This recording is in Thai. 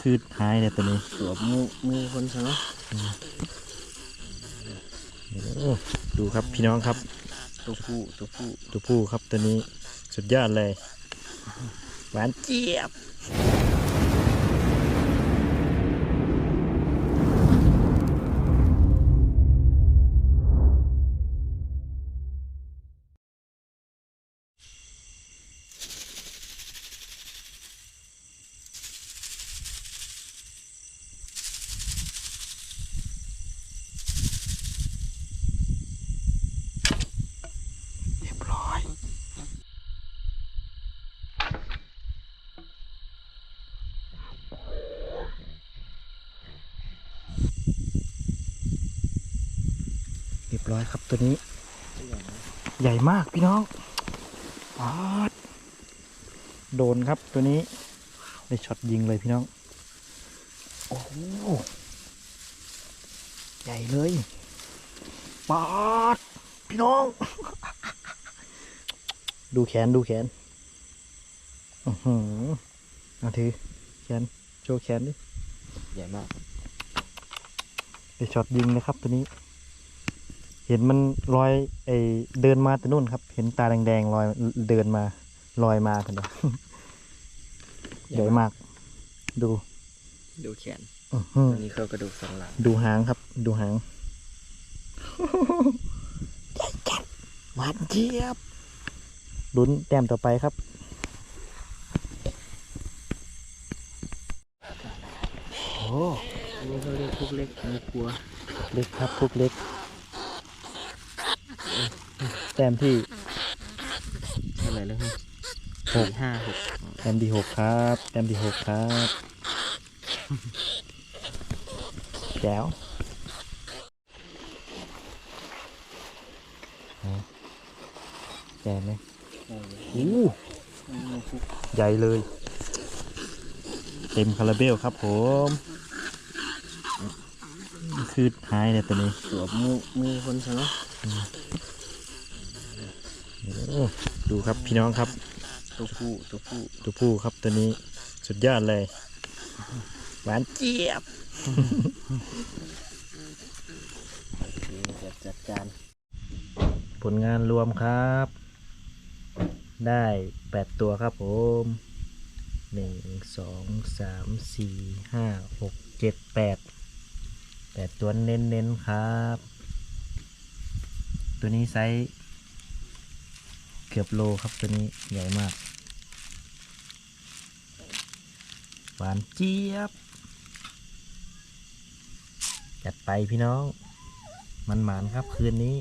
คือหายเลยตัวนี้สวมมือมือคนซะเนาะโอ้ดูครับพี่น้องครับ ตัวผู้ตัวผู้ตัวผู้ครับตัวนี้สุดยอดเลย หวานเจี๊ยบ เรียบร้อยครับตัวนี้ ใหญ่มากพี่น้องปาดโดนครับตัวนี้ ได้ช็อตยิงเลยพี่น้อง โอ้โหใหญ่เลยปาดพี่น้อง ดูแขนดูแขนอือหือเอาถือแขนโชว์แขนดิ ใหญ่มากไปช็อตยิงนะครับตัวนี้ เห็นมันลอยไอเดินมาแต่นู่นครับ เห็นตาแดงๆลอยเดินมาลอยมากันเลยใหญ่มาก ดูดูแขนอื้อหืออันนี้เขากระดูกสันหลังดูหางครับ ดูหางใหญ่จัดหวานเจี๊ยบลุ้นแต้มต่อไปครับโอ้อันนี้เขาเรียกพวกเล็กมือกลัว เล็กครับพวกเล็กแต้มที่เท่าไหร่แล้วฮะหกสี่ห้าหกแต้มที่หกครับแต้มที่หกครับแจ๋วแจ๋วไหมอู้ใหญ่เลย เต็มคาราเบลครับผมคือหายเลยตัวนี้สวมมือมือคนซะเนาะโอ้ ดูครับพี่น้องครับ ตัวผู้ตัวผู้ตัวผู้ครับตัวนี้สุดยอดเลย หวานเจี๊ยบนี่จะจัดการผลงานรวมครับ ได้แปดตัวครับผมหนึ่งสองสามสี่ห้าหกเจ็ดแปดแปดตัวเน้นๆครับ ตัวนี้ไซส์ เกือบโลครับตัวนี้ใหญ่มาก หวานเจี๊ยบ จัดไปพี่น้อง มันหมานครับคืนนี้